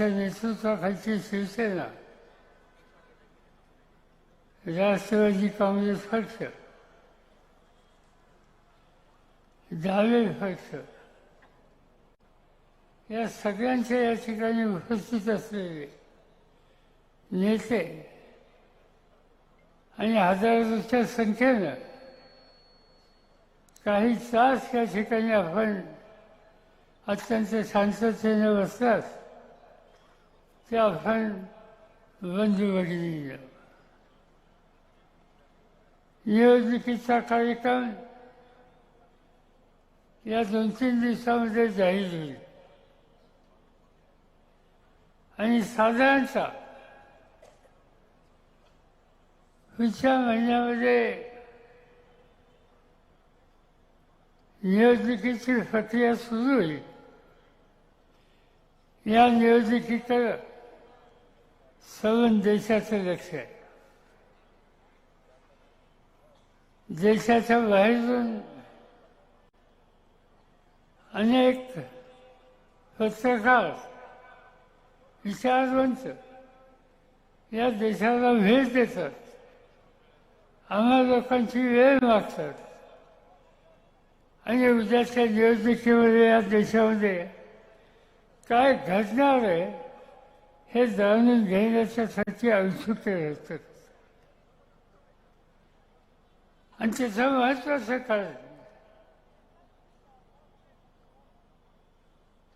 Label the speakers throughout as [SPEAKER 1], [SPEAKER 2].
[SPEAKER 1] नेतृत्वाखालची शिवसेना राष्ट्रवादी काँग्रेस पक्ष डावे पक्ष या सगळ्यांच्या या ठिकाणी उपस्थित असलेले नेते आणि हजारोच्या संख्येनं काही तास या ठिकाणी आपण अत्यंत शांततेने बसलात ते आपण बंधू भगिनी निवडणुकीचा कार्यक्रम या दोन तीन दिवसामध्ये जाहीर होईल. आणि साधारणतः पुढच्या महिन्यामध्ये निवडणुकीची प्रक्रिया सुरू होईल. या निवडणुकीकडं सर्व देशाचं लक्ष आहे. देशाच्या बाहेरून अनेक पत्रकार विचारवंत या देशाला भेट देतात. आम्हा लोकांची वेळ मागतात. आणि उद्याच्या निवडणुकीमध्ये या देशामध्ये काय घडणार आहे हे जाणून घेण्याच्यासाठी औत्सुक्य असतात आणि त्याचं महत्वाचं कारण.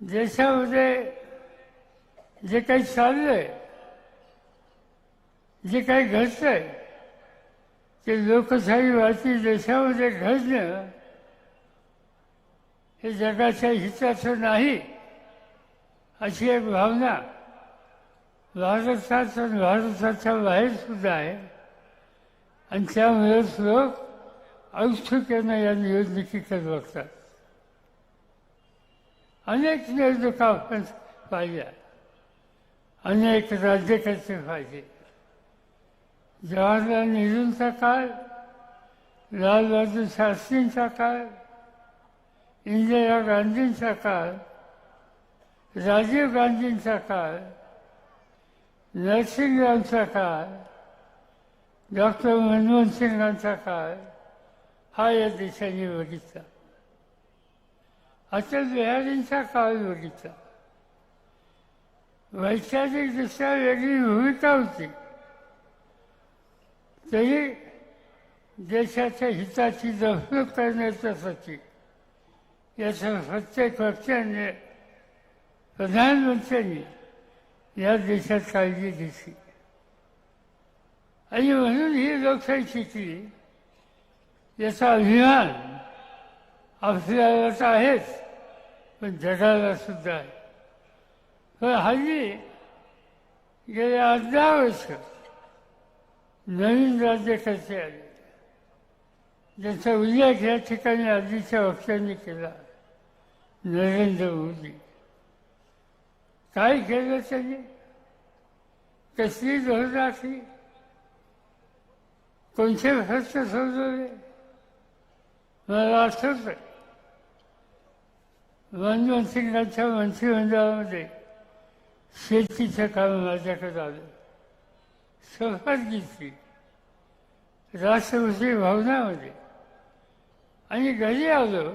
[SPEAKER 1] देशामध्ये जे काही चाललंय जे काही घडतंय ते लोकशाहीवादी देशामध्ये घडणं हे जगाच्या हिताचं नाही अशी एक भावना भारतात आणि भारताच्या बाहेर सुद्धा आहे. आणि त्यामुळेच लोक औत्सुक्यानं या निवडणुकीकडे बघतात. अनेक निवडणुका आपण पाहिल्या. अनेक राज्यकर्ते पाहिजे? जवाहरलाल नेहरूंचा काळ लालबहादूर शास्त्रींचा काळ इंदिरा गांधींचा काळ राजीव गांधींचा काळ नरसिंगरावचा काळ डॉक्टर मनमोहन सिंगांचा काळ हा या देशाने बघितला. अटल बिहारींचा काळ बघितला. वैचारिकदृष्ट्या वेगळी भूमिका होती. तरी देशाच्या हिताची जपणूक करण्याच्यासाठी याचा प्रत्येक व्यक्तीने प्रधानमंत्र्यांनी या देशात काळजी घेतली आणि म्हणून ही लोकशाही शिकली याचा अभिमान आपल्याला तर आहेच पण जगाला सुद्धा आहे. पण हल्ली गेल्या अर्धा दहा वर्ष नवीन राज्यकर्ते आले? ज्याचा उल्लेख या ठिकाणी आधीच्या वक्त्यांनी केला नरेंद्र मोदी. काय केलं त्यांनी कसली धोरण आखली कोणते खर्च सोडवले मला आठवत मनमोहन सिंगांच्या मंत्रिमंडळामध्ये शेतीचं काम माझ्याकडे आलं शपथ घेतली. राष्ट्रपती भवनामध्ये. आणि घरी आलो.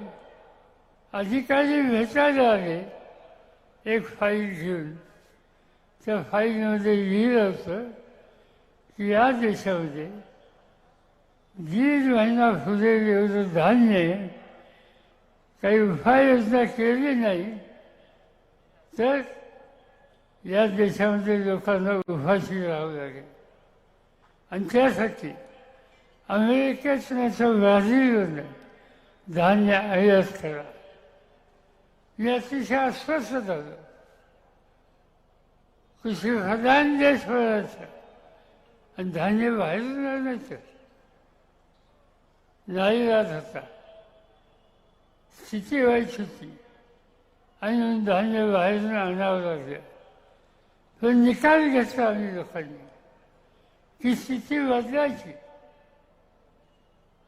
[SPEAKER 1] अधिकारी भेटायला आले. एक फाईल घेऊन. त्या फाईलमध्ये लिहिलं होतं की या देशामध्ये दीड महिना फुलेले एवढं धान्य काही उपाययोजना केली नाही तर या देशामध्ये लोकांना उपाशी राहावं लागेल. आणि त्यासाठी अमेरिकेत नाही तर ब्राझीलनं धान्य आयात करा. मी अतिशय अस्वस्थ झालं कृषी खदान देश भरायचं आणि धान्य बाहेरून आणायचं नाही जात होता। स्थिती व्हायची होती। आणि धान्य बाहेरून आणावं लागलं। तो निकाल घेतला आम्ही लोकांनी। ती स्थिती बदलायची।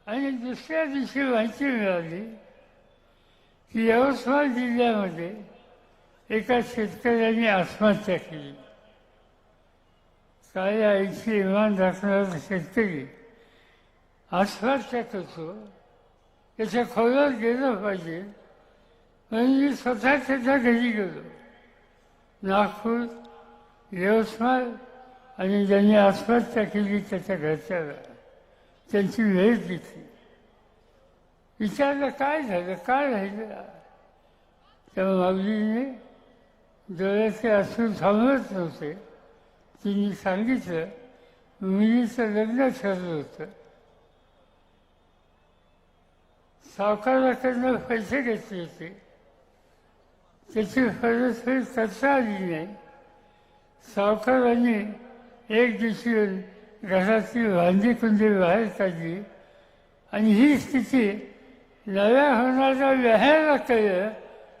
[SPEAKER 1] आणि दुसऱ्या दिवशी माहिती मिळाली। यवतमाळ जिल्ह्यामध्ये एका शेतकऱ्याने आत्महत्या केली. काय आईची इमान राखणारा शेतकरी आत्महत्या करतो. त्याच्या खोलात गेलं पाहिजे. म्हणून मी स्वतः त्याच्या घरी गेलो. नागपूर यवतमाळ आणि ज्यांनी आत्महत्या केली त्याच्या घरच्याला त्यांची भेट घेतली. विचारलं काय झालं काय राहिलं? त्या माऊलीने डोळ्याचे असून थांबवत नव्हते. तिने सांगितलं मुलीचं लग्न ठरलं होतं. सावकाराकडनं पैसे घेतले होते. त्याची परतफेड करता आली नाही. सावकाराने एक दिवशी घरातील घरातली भांडी कुंडी बाहेर काढली आणि ही स्थिती नव्या होणाऱ्या व्याहायला केलं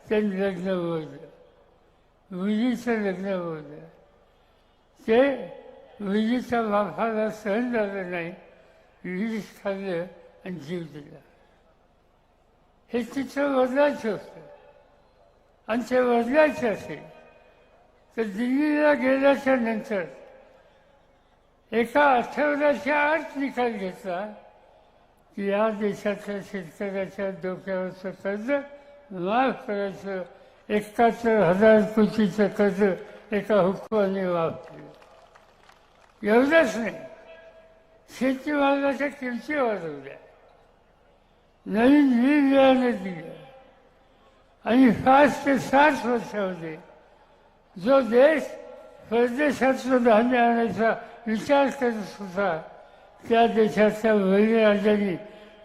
[SPEAKER 1] त्यांनी लग्न होतं विधीचं लग्न होतं ते विधीच्या बापाला सहन झालं नाही विष खाल्लं आणि जीव दिला हे तिचं बदलायचं होतं आणि ते बदलायचं असेल तर दिल्लीला गेल्याच्यानंतर एका आठवड्याच्या आत निकाल घेतला की या देशातल्या शेतकऱ्याच्या डोक्यावरचं कर्ज माफ करायचं एकाहत्तर हजार कोटीचं कर्ज एका हुकमाने माफ केलं एवढंच नाही. शेतीमालाच्या किमती वाढवल्या. नवीन बी बियाणं दिलं आणि पाच ते सात वर्षामध्ये जो देश परदेशातलं धान्य आणायचा विचार करत होता त्या देशाच्या बळीराजांनी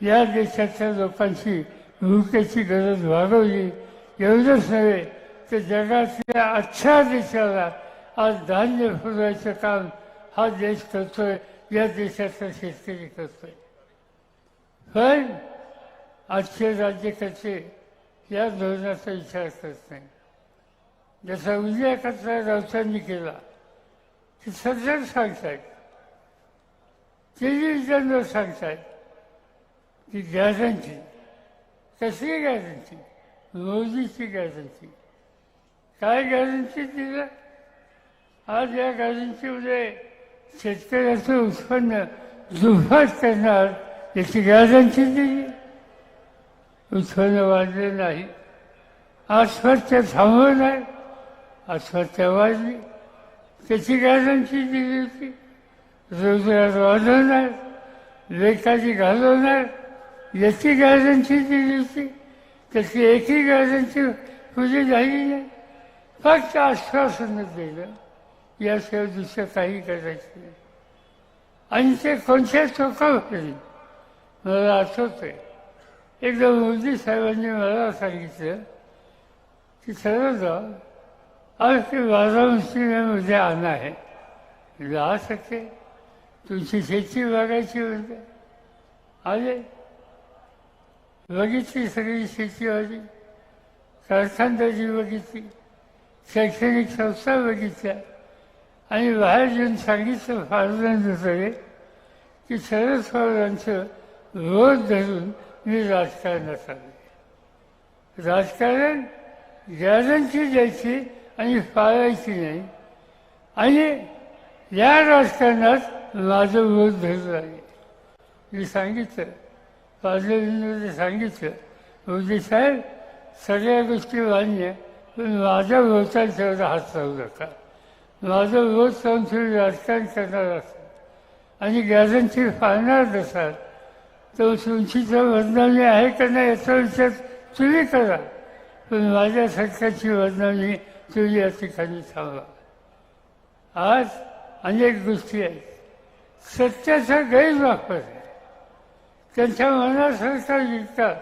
[SPEAKER 1] या देशाच्या लोकांची भूकेची गरज वाढवली. एवढंच नव्हे तर जगातल्या अठरा देशाला आज धान्य फुलवायचं काम हा देश करतोय या देशाचा शेतकरी करतोय. पण आजचे राज्यकर्ते या धोरणाचा विचार करत नाही. जसा उद्या कचरा राऊतांनी केला ते सध्या सांगतायत. टेलिव्हिजनवर सांगतायत ती गॅरंटी कसली गॅरंटी? मोदीची गॅरंटी. काय गॅरंटी तिला? आज या गॅरंटीमध्ये शेतकऱ्याचं उत्पन्न दुप्पट करणार याची गॅरंटी दिली. उत्पन्न वाढलं नाही. आत्महत्या नाही. आत्महत्या वाढली. त्याची गॅरंटी दिली होती. रोजगार वाढवणार लेखाची घालवणार याची गार्डनची दिली होती त्याची एकही गार्डनची पुढे झाली नाही फक्त आश्वासनच दिलं याशिवाय दुसरं काही करायचं नाही आणि ते कोणत्या चोखावर मला आठवतंय आहे एकदा मोदी साहेबांनी मला सांगितलं की चलो जा ते वाराणसी में आणा आहे जा सकते तुमची शेती बघायची होती. आले? बघितली सगळी शेतीवाली कारखानदारी बघितली. शैक्षणिक संस्था बघितल्या. आणि बाहेर येऊन सांगितलं फारदान सगळे की शरद पवारांचं रोज धरून मी राजकारणात आले राजकारण गॅरंटी द्यायची आणि पाळायची नाही. आणि या राजकारणात माझं वोट धरून आहे. मी सांगितलं पार्लमेंटमध्ये सांगितलं. मोदी साहेब सगळ्या गोष्टी मान्य पण माझ्या वोटाला हात लावू नका. माझं वोट लावून तुम्ही राजकारण करणार असाल आणि गॅरंटी पाळणार नसाल तर तुमचीचं बदनामी आहे का नाही याचा विचार तुम्ही करा. पण माझ्या सरकारची बदनामी तुम्ही या ठिकाणी थांबा आज अनेक गोष्टी आहेत. सत्याचा गैरवापर. आहे त्यांच्या मनासारखं विकतात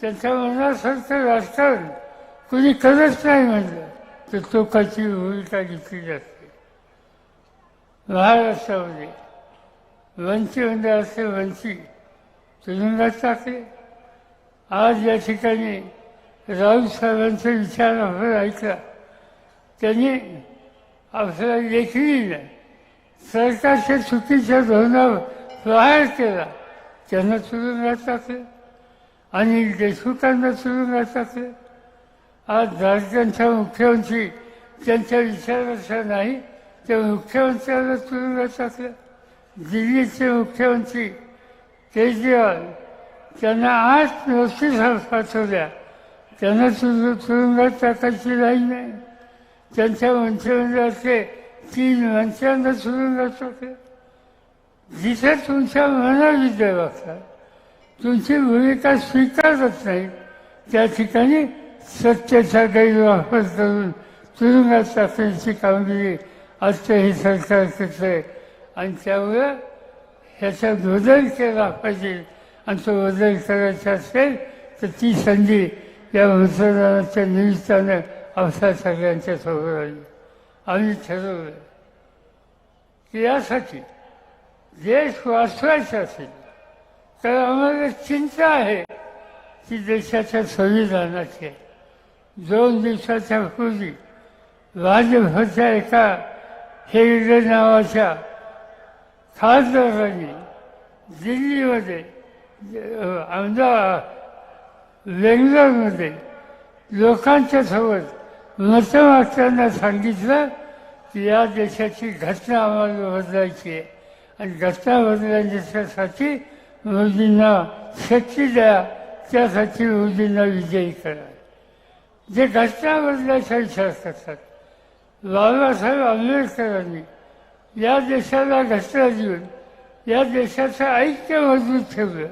[SPEAKER 1] त्यांच्या मनासारखं राजकारण कुणी करत नाही म्हणलं तर टोकाची भूमिका घेतली जाते. महाराष्ट्रामध्ये वंची म्हणजे असे वंची तुरुंगात टाकले आज या ठिकाणी राऊत साहेबांचा विचार आपण ऐकला. त्यांनी आपल्याला लेखली नाही सरकारच्या चुकीच्या धोरणावर प्रहार केला. त्यांना तुरुंगात टाकलं आणि देशमुखांना तुरुंगात टाकलं आज राज्यांच्या मुख्यमंत्री त्यांच्या विचाराचं नाही त्या मुख्यमंत्र्यांना तुरुंगात टाकलं दिल्लीचे मुख्यमंत्री केजरीवाल त्यांना आठ नोटीस पाठवल्या. त्यांना तुरुंगात टाकायची राहील नाही त्यांच्या मंत्रिमंडळातले तीन मंत्र्यांना तुरुंगात टाकलं जिथे तुमच्या मनाविद्या वागतात तुमची भूमिका स्वीकारत नाही त्या ठिकाणी सत्तेचा गैरवापर करून तुरुंगात टाकण्याची कामगिरी. आजचं हे सरकार करतंय. आणि त्यामुळं ह्याचा बदल केला पाहिजे. आणि तो बदल करायचा असेल तर ती संधी या मतदानाच्या निमित्तानं आमच्या सगळ्यांच्या समोर आली. आम्ही ठरवलं की यासाठी देश वाचवायचा असेल तर आम्हाला चिंता आहे की देशाच्या संविधानाची आहे. दोन दिवसाच्या पूर्वी भाजपच्या एका हेगडे नावाच्या खासदारांनी दिल्लीमध्ये अहमदाबाद बेंगलोरमध्ये लोकांच्या सोबत मतं सांगितलं की या देशाची घटना आम्हाला बदलायची आहे. आणि घटना बदलण्यासाठी मोदींना शक्ती द्या त्यासाठी मोदींना विजयी करा. जे घटना बदलायचा विचार करतात बाबासाहेब आंबेडकरांनी या देशाला घटना देऊन या देशाचं ऐक्य मजबूत ठेवलं.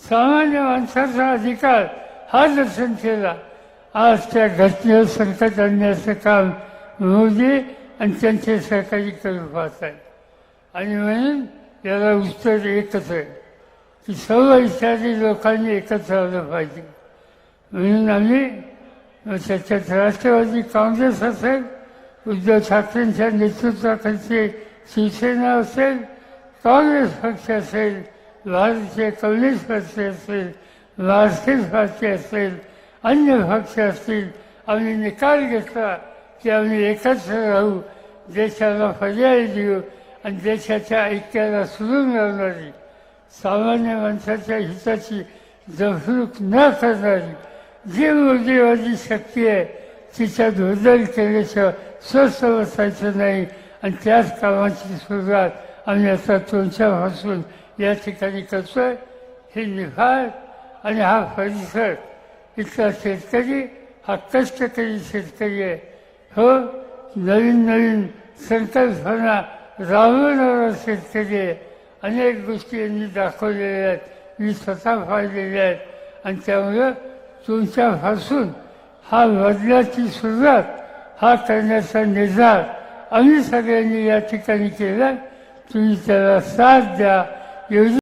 [SPEAKER 1] सामान्य माणसाचा अधिकार हा दर्शन केला आज त्या घटनेवर संकट आणण्याचं काम मोदी आणि त्यांचे सहकारी करू पाहत आहेत. आणि म्हणून याला उत्तर एकच आहे की सर्व इत्यादी लोकांनी एकत्र आलं पाहिजे. म्हणून आम्ही त्याच्यात राष्ट्रवादी काँग्रेस असेल उद्धव ठाकरेंच्या नेतृत्वाखालची शिवसेना असेल काँग्रेस पक्ष असेल भारतीय कम्युनिस्ट पक्ष असेल मार्क्सिस्ट पार्टी असेल अन्य पक्ष असतील आम्ही निकाल घेतला की आम्ही एकत्र राहू. देशाला पर्याय देऊ आणि देशाच्या ऐक्याला सुरून लावणारी सामान्य माणसाच्या हिताची जफरूक न करणारी जी मोदीवादी शक्ती आहे तिच्या बदल केल्याशिवाय स्वस्त बसायचं नाही. आणि त्याच कामाची सुरुवात आम्ही आता तुमच्यापासून या ठिकाणी करतोय. हे निभाळ आणि हा परिसर इथला शेतकरी हा कष्टकरी शेतकरी आहे. हो नवीन नवीन संकल्पना राबवणारा शेतकरी आहे. अनेक गोष्टी यांनी दाखवलेल्या आहेत. मी स्वतः पाहिलेल्या आहेत. आणि त्यामुळं तुमच्यापासून हा बदलाची सुरुवात हा करण्याचा निर्धार आम्ही सगळ्यांनी या ठिकाणी केला. तुम्ही त्याला साथ द्या. एवढी